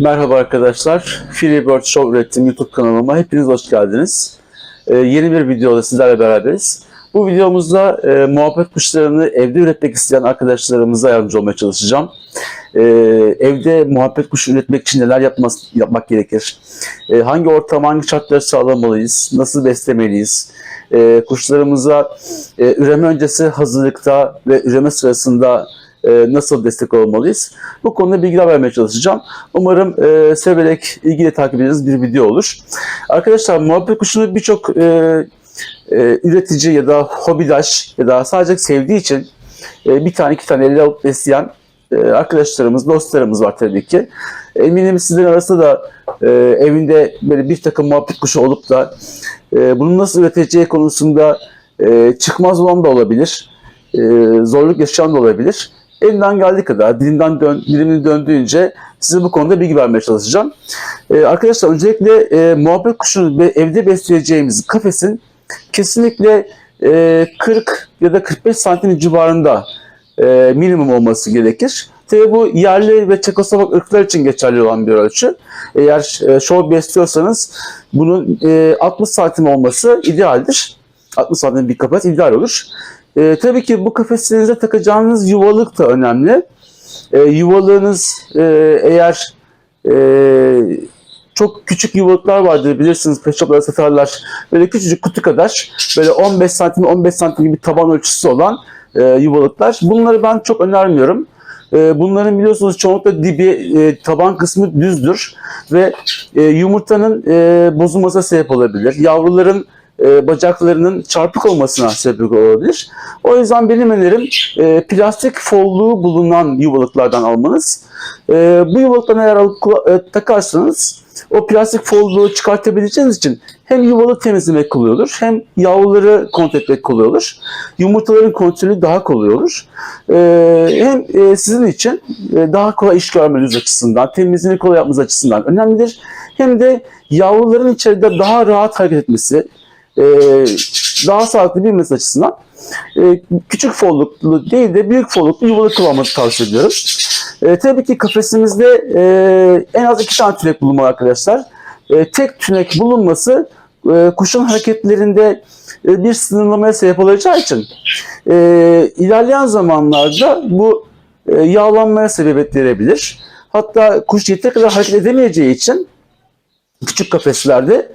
Merhaba arkadaşlar. Freebird Show ürettiğim YouTube kanalıma hepiniz hoş geldiniz. Ee, yeni bir videoda sizlerle beraberiz. Bu videomuzda e, muhabbet kuşlarını evde üretmek isteyen arkadaşlarımıza yardımcı olmaya çalışacağım. Ee, evde muhabbet kuşu üretmek için neler yapmaz, yapmak gerekir? Ee, hangi ortam, hangi şartları sağlamalıyız? Nasıl beslemeliyiz? Ee, kuşlarımıza e, üreme öncesi hazırlıkta ve üreme sırasında e, nasıl destek olmalıyız? Bu konuda bilgiler vermeye çalışacağım. Umarım e, severek, ilgili takip edeceğiniz bir video olur. Arkadaşlar muhabbet kuşunu birçok e, e, üretici ya da hobidaş ya da sadece sevdiği için e, bir tane iki tane elle alıp besleyen e, arkadaşlarımız, dostlarımız var tabii ki. Eminim sizlerin arasında da e, evinde böyle bir takım muhabbet kuşu olup da e, bunu nasıl üreteceği konusunda e, çıkmaz olan da olabilir. E, zorluk yaşayan da olabilir. Elimden geldiği kadar, dilimden dön, dilimin döndüğünce size bu konuda bilgi vermeye çalışacağım. Ee, arkadaşlar öncelikle e, muhabbet kuşunu ve evde besleyeceğimiz kafesin kesinlikle e, 40 ya da 45 santim civarında e, minimum olması gerekir. Tabii bu yerli ve Çekoslovak ırklar için geçerli olan bir ölçü. Eğer e, şov besliyorsanız bunun e, 60 santim olması idealdir. 60 santim bir kafes ideal olur. E, tabii ki bu kafeslerinize takacağınız yuvalık da önemli. E, yuvalığınız e, eğer e, çok küçük yuvalıklar vardır bilirsiniz pet shoplarda satarlar. Böyle küçücük kutu kadar böyle 15 santim 15 santim gibi taban ölçüsü olan e, yuvalıklar. Bunları ben çok önermiyorum. E, bunların biliyorsunuz çoğunlukla dibi e, taban kısmı düzdür ve e, yumurtanın e, bozulmasına sebep olabilir. Yavruların e, bacaklarının çarpık olmasına sebep olabilir. O yüzden benim önerim e, plastik folluğu bulunan yuvalıklardan almanız. E, bu yuvalıktan eğer alıp e, takarsanız o plastik folluğu çıkartabileceğiniz için hem yuvalık temizlemek kolay olur hem yavruları kontrol etmek kolay olur. Yumurtaların kontrolü daha kolay olur. E, hem e, sizin için e, daha kolay iş görmeniz açısından, temizliğini kolay yapmanız açısından önemlidir. Hem de yavruların içeride daha rahat hareket etmesi, e, daha sağlıklı büyümesi açısından e, küçük folluklu değil de büyük folluklu yuvalık kullanmanızı tavsiye ediyorum. E, tabii ki kafesimizde e, en az iki tane tünek bulunmalı arkadaşlar. E, tek tünek bulunması e, kuşun hareketlerinde e, bir sınırlamaya sebep olacağı için e, ilerleyen zamanlarda bu e, yağlanmaya sebebiyet verebilir. Hatta kuş yeteri kadar hareket edemeyeceği için küçük kafeslerde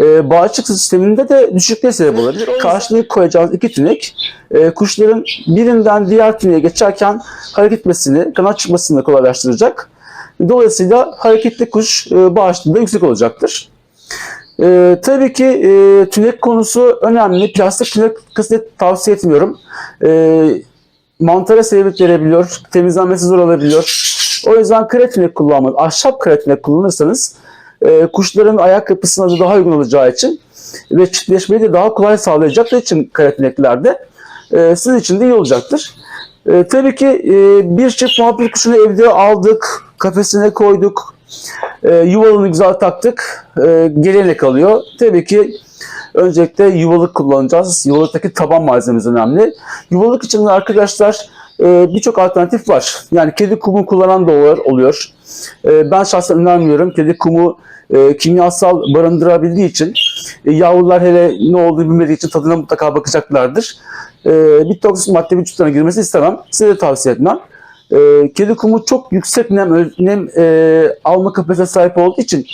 e, bağışıklık sisteminde de düşüklüğe sebep olabilir. Karşılığı koyacağınız iki tünek e, kuşların birinden diğer tüneğe geçerken hareket etmesini, kanat çıkmasını kolaylaştıracak. Dolayısıyla hareketli kuş e, bağışıklığı da yüksek olacaktır. E, tabii ki e, tünek konusu önemli. Plastik tünek kesinlikle tavsiye etmiyorum. E, mantara sebebiyet verebiliyor, temizlenmesi zor olabiliyor. O yüzden kare tünek kullanmanız, ahşap kare tünek kullanırsanız e, kuşların ayak yapısına da daha uygun olacağı için ve çiftleşmeyi de daha kolay sağlayacağı için karatineklerde e, sizin için de iyi olacaktır. E, tabii ki e, bir çift muhabbet kuşunu evde aldık, kafesine koyduk, e, yuvalını güzel taktık, e, geriye kalıyor. Tabii ki öncelikle yuvalık kullanacağız. Yuvalıktaki taban malzememiz önemli. Yuvalık için de arkadaşlar e, birçok alternatif var. Yani kedi kumu kullanan da oluyor. E, ben şahsen önermiyorum. Kedi kumu e, kimyasal barındırabildiği için e, yavrular hele ne olduğunu bilmediği için tadına mutlaka bakacaklardır. E, bir toksik madde vücutlarına girmesi istemem. Size de tavsiye etmem. E, kedi kumu çok yüksek nem, nem e, alma kapasitesine sahip olduğu için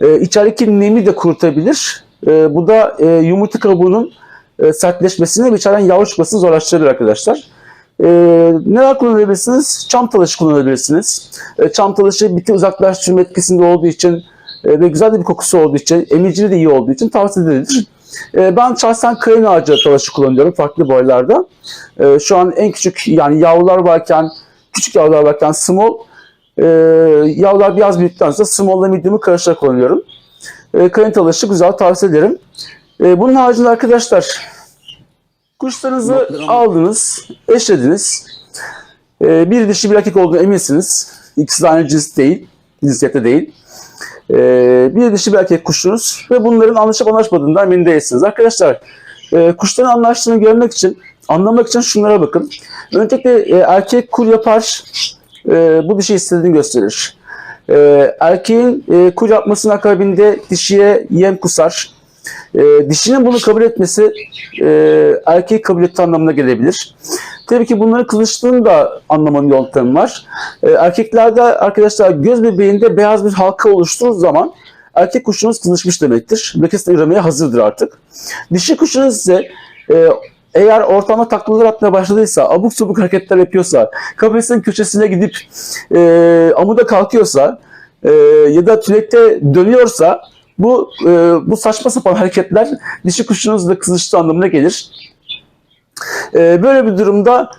e, içerideki nemi de kurutabilir. E, bu da e, yumurta kabuğunun e, sertleşmesini ve içeriden yavru çıkmasını zorlaştırabilir arkadaşlar. E, neler kullanabilirsiniz? Çam talaşı kullanabilirsiniz. E, çam talaşı biti uzaklaştırma etkisinde olduğu için e, ve güzel de bir kokusu olduğu için, emicili de iyi olduğu için tavsiye edilir. E, ben şahsen kayın ağacı talaşı kullanıyorum farklı boylarda. E, şu an en küçük yani yavrular varken, küçük yavrular varken small, e, yavrular biraz büyüdükten sonra small ile medium'u karıştırarak kullanıyorum. E, kayın talaşı güzel tavsiye ederim. E, bunun haricinde arkadaşlar kuşlarınızı aldınız, eşlediniz. E, bir dişi bir erkek olduğunu eminsiniz. İkisi de aynı cins değil, cinsiyette değil. Ee, bir dişi bir erkek kuşunuz ve bunların anlaşıp anlaşmadığından emin değilsiniz. Arkadaşlar e, kuşların anlaştığını görmek için, anlamak için şunlara bakın. Öncelikle e, erkek kur yapar, e, bu dişi istediğini gösterir. E, erkeğin e, kul yapmasının akabinde dişiye yem kusar. E, dişinin bunu kabul etmesi e, erkeği kabul ettiği anlamına gelebilir. Tabii ki bunların kılıçlığını da anlamanın yöntemi var. E, erkeklerde arkadaşlar göz bebeğinde beyaz bir halka oluşturduğu zaman erkek kuşunuz kılıçmış demektir. Ve kesinlikle üremeye hazırdır artık. Dişi kuşunuz ise e, eğer ortama taklalar atmaya başladıysa, abuk subuk hareketler yapıyorsa, kafesin köşesine gidip e, amuda kalkıyorsa e, ya da tülekte dönüyorsa bu e, bu saçma sapan hareketler dişi kuşunuzla kızıştığı anlamına gelir. E, böyle bir durumda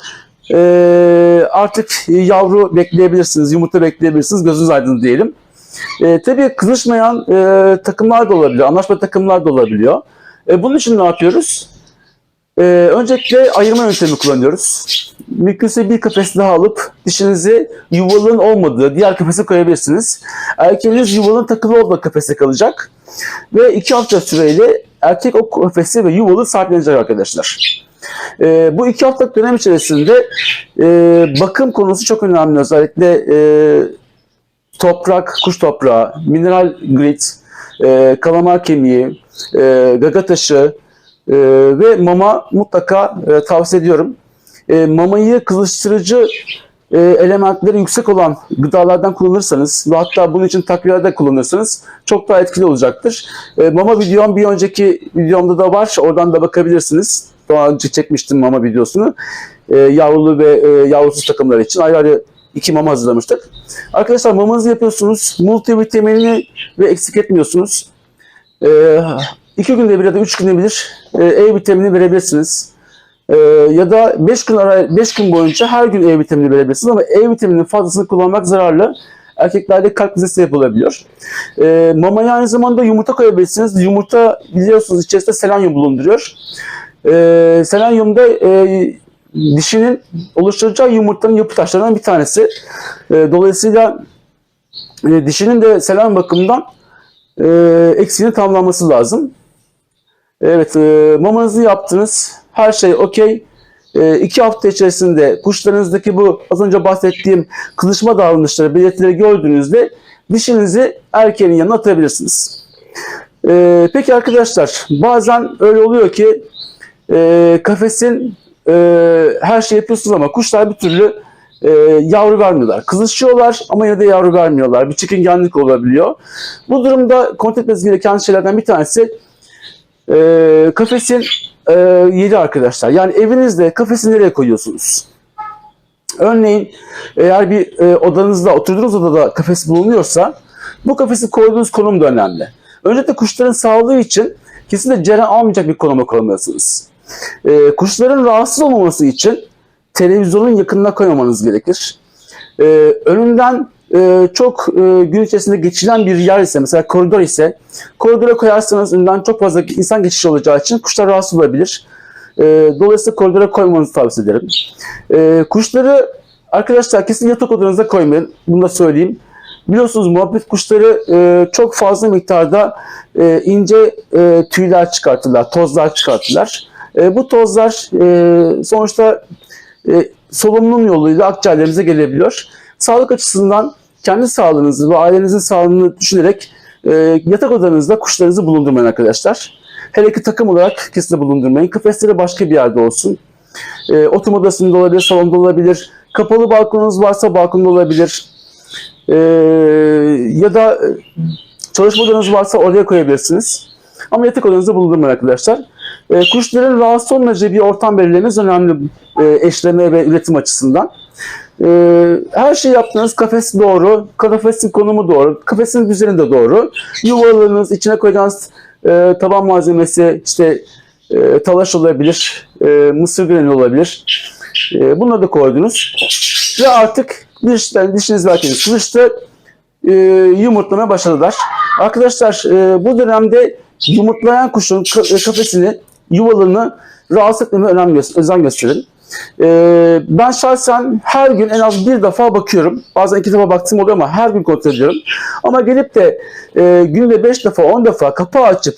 e, artık yavru bekleyebilirsiniz, yumurta bekleyebilirsiniz, gözünüz aydın diyelim. E, tabii kızışmayan e, takımlar da olabiliyor, anlaşma takımlar da olabiliyor. E, bunun için ne yapıyoruz? E, öncelikle ayırma yöntemi kullanıyoruz. Mümkünse bir kafes daha alıp dişinizi yuvalığın olmadığı diğer kafese koyabilirsiniz. Erkeğiniz yuvalığın takılı olduğu kafese kalacak. Ve iki hafta süreyle erkek o kafesi ve yuvalığı sahiplenecek arkadaşlar. E, bu iki haftalık dönem içerisinde e, bakım konusu çok önemli. Özellikle e, toprak, kuş toprağı, mineral grit, e, kalamar kemiği, e, gaga taşı e, ve mama mutlaka e, tavsiye ediyorum. E, mamayı kızıştırıcı e, elementleri yüksek olan gıdalardan kullanırsanız ve hatta bunun için takviyelerde kullanırsanız çok daha etkili olacaktır. E, mama videom bir önceki videomda da var. Oradan da bakabilirsiniz. Daha önce çekmiştim mama videosunu. E, yavrulu ve e, yavrusuz takımlar için ayrı ayrı iki mama hazırlamıştık. Arkadaşlar mamanızı yapıyorsunuz. Multivitaminini ve eksik etmiyorsunuz. E, iki günde bir ya da üç günde bir e, E vitamini verebilirsiniz. E, ya da 5 gün ara 5 gün boyunca her gün E vitamini verebilirsiniz ama E vitamininin fazlasını kullanmak zararlı. Erkeklerde kalp krizi sebep olabiliyor. E, mamaya aynı zamanda yumurta koyabilirsiniz. Yumurta biliyorsunuz içerisinde selenyum bulunduruyor. E, selenyum da e, dişinin oluşturacağı yumurtanın yapı taşlarından bir tanesi. E, dolayısıyla e, dişinin de selenyum bakımından e, eksiğini tamamlanması lazım. Evet, e, mamanızı yaptınız. Her şey okey. E, iki hafta içerisinde kuşlarınızdaki bu az önce bahsettiğim kızışma davranışları, belirtileri gördüğünüzde dişinizi erkeğin yanına atabilirsiniz. E, peki arkadaşlar, bazen öyle oluyor ki e, kafesin e, her şey yapıyorsunuz ama kuşlar bir türlü e, yavru vermiyorlar. Kızışıyorlar ama yine de yavru vermiyorlar. Bir çekingenlik olabiliyor. Bu durumda kontrol etmeniz gereken şeylerden bir tanesi e, kafesin e, yeri arkadaşlar. Yani evinizde kafesi nereye koyuyorsunuz? Örneğin eğer bir e, odanızda, oturduğunuz odada kafes bulunuyorsa bu kafesi koyduğunuz konum da önemli. Öncelikle kuşların sağlığı için kesinlikle ceren almayacak bir konuma koymalısınız. E, kuşların rahatsız olmaması için televizyonun yakınına koymamanız gerekir. E, önünden e, çok e, gün içerisinde geçilen bir yer ise mesela koridor ise koridora koyarsanız önünden çok fazla insan geçişi olacağı için kuşlar rahatsız olabilir. E, dolayısıyla koridora koymanızı tavsiye ederim. E, kuşları arkadaşlar kesin yatak odanıza koymayın. Bunu da söyleyeyim. Biliyorsunuz muhabbet kuşları e, çok fazla miktarda e, ince e, tüyler çıkartırlar, tozlar çıkartırlar. E, bu tozlar e, sonuçta e, solunum yoluyla akciğerlerimize gelebiliyor. Sağlık açısından kendi sağlığınızı ve ailenizin sağlığını düşünerek e, yatak odanızda kuşlarınızı bulundurmayın arkadaşlar. Hele ki takım olarak kesinlikle bulundurmayın. Kafesleri başka bir yerde olsun. E, oturma odasında olabilir, salonda olabilir. Kapalı balkonunuz varsa balkonda olabilir. E, ya da e, çalışma odanız varsa oraya koyabilirsiniz. Ama yatak odanızda bulundurmayın arkadaşlar. E, kuşların rahatsız olmayacağı bir ortam belirlemeniz önemli e, eşleme ve üretim açısından. E, her şey yaptığınız kafes doğru, kafesin konumu doğru, kafesin düzeni de doğru. Yuvalığınız, içine koyacağınız e, taban malzemesi işte e, talaş olabilir, e, mısır granülü olabilir. E, bunları da koydunuz. Ve artık dişler, dişiniz ve erkeğiniz kılıçta e, yumurtlamaya başladılar. Arkadaşlar e, bu dönemde yumurtlayan kuşun ka- kafesini, yuvalığını rahatsız etmeme önem gö- özen gösterin. E, ben şahsen her gün en az bir defa bakıyorum. Bazen iki defa baktığım oluyor ama her gün kontrol ediyorum. Ama gelip de e, günde beş defa, on defa kapağı açıp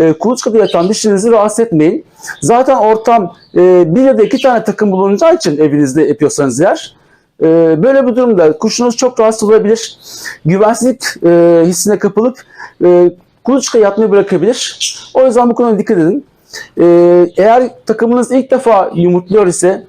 e, kuluçkada yatan dişinizi rahatsız etmeyin. Zaten ortam e, bir ya da iki tane takım bulunacağı için evinizde yapıyorsanız eğer E, böyle bir durumda kuşunuz çok rahatsız olabilir. Güvensizlik e, hissine kapılıp e, kuluçka yatmayı bırakabilir. O yüzden bu konuda dikkat edin. E, eğer takımınız ilk defa yumurtluyor ise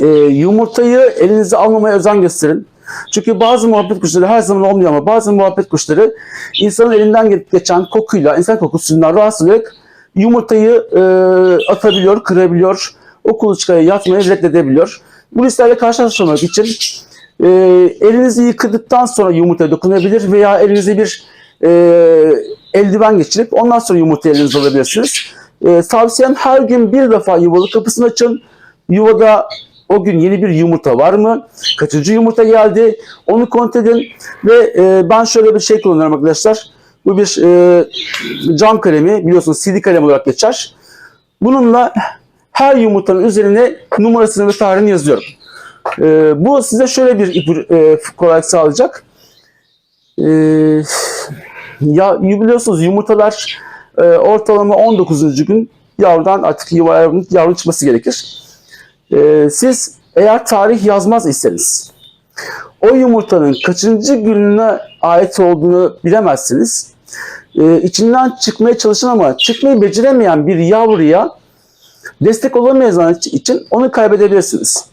e, yumurtayı elinize almamaya özen gösterin. Çünkü bazı muhabbet kuşları her zaman olmuyor ama bazı muhabbet kuşları insanın elinden ge- geçen kokuyla, insan kokusundan rahatsız olarak yumurtayı e, atabiliyor, kırabiliyor. O kuluçkaya yatmayı reddedebiliyor. Bu risklerle karşılaşmamak için e, elinizi yıkadıktan sonra yumurtaya dokunabilir veya elinize bir e, eldiven geçirip ondan sonra yumurtayı elinize alabilirsiniz. E, tavsiyem her gün bir defa yuvalı kapısını açın. Yuvada o gün yeni bir yumurta var mı? Kaçıncı yumurta geldi? Onu kontrol edin. Ve e, ben şöyle bir şey kullanıyorum arkadaşlar. Bu bir e, cam kalemi biliyorsunuz CD kalem olarak geçer. Bununla her yumurtanın üzerine numarasını ve tarihini yazıyorum. E, bu size şöyle bir ipu, e, kolaylık sağlayacak. E, ya biliyorsunuz yumurtalar e, ortalama 19. gün yavrudan artık yuva yavrunun, yavrunun çıkması gerekir. Ee, siz eğer tarih yazmaz iseniz o yumurtanın kaçıncı gününe ait olduğunu bilemezsiniz. Ee, içinden çıkmaya çalışan ama çıkmayı beceremeyen bir yavruya destek olamayacağınız için onu kaybedebilirsiniz.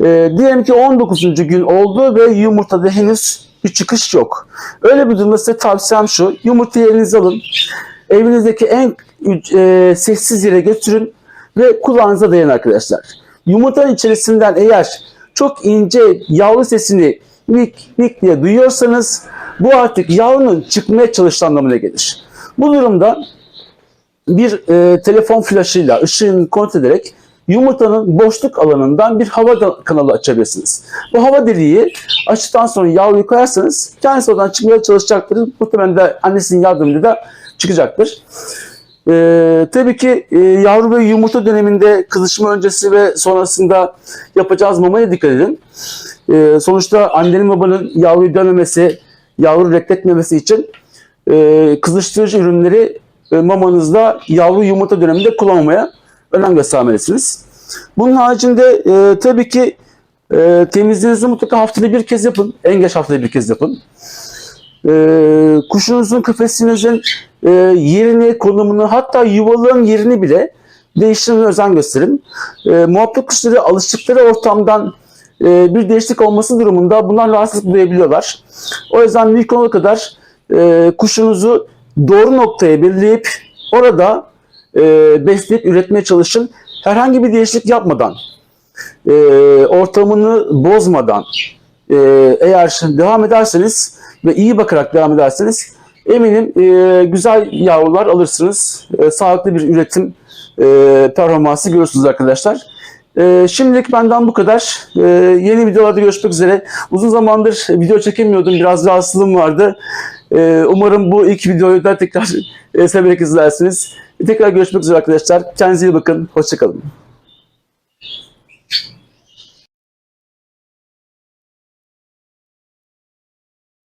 Ee, diyelim ki 19. gün oldu ve yumurtada henüz bir çıkış yok. Öyle bir durumda size tavsiyem şu. Yumurtayı elinize alın. Evinizdeki en e, sessiz yere götürün ve kulağınıza dayın arkadaşlar. Yumurtanın içerisinden eğer çok ince yavru sesini mik mik diye duyuyorsanız bu artık yavrunun çıkmaya çalıştığı anlamına gelir. Bu durumda bir e, telefon flaşıyla ışığını kontrol ederek yumurtanın boşluk alanından bir hava kanalı açabilirsiniz. Bu hava deliği açtıktan sonra yavruyu koyarsanız kendisi oradan çıkmaya çalışacaktır. Muhtemelen de annesinin yardımıyla da çıkacaktır. Ee, tabii ki e, yavru ve yumurta döneminde kızışma öncesi ve sonrasında yapacağız mamaya dikkat edin. Ee, sonuçta annenin babanın yavruyu dönmemesi, yavru reddetmemesi için e, kızıştırıcı ürünleri e, mamanızda yavru yumurta döneminde kullanmamaya önem göstermelisiniz. Bunun haricinde e, tabii ki e, temizliğinizi mutlaka haftada bir kez yapın. En geç haftada bir kez yapın. E, kuşunuzun kafesinizin e, yerini, konumunu hatta yuvalığın yerini bile değiştirmeye özen gösterin. E, muhabbet kuşları alıştıkları ortamdan e, bir değişiklik olması durumunda bundan rahatsızlık duyabiliyorlar. O yüzden mümkün olduğu kadar e, kuşunuzu doğru noktaya belirleyip orada e, besleyip üretmeye çalışın. Herhangi bir değişiklik yapmadan, e, ortamını bozmadan e, eğer devam ederseniz ve iyi bakarak devam ederseniz eminim e, güzel yavrular alırsınız. E, sağlıklı bir üretim e, performansı görürsünüz arkadaşlar. E, şimdilik benden bu kadar. E, yeni videolarda görüşmek üzere. Uzun zamandır video çekemiyordum. Biraz rahatsızlığım vardı. E, umarım bu ilk videoyu da tekrar e, severek izlersiniz. Tekrar görüşmek üzere arkadaşlar. Kendinize iyi bakın. Hoşçakalın.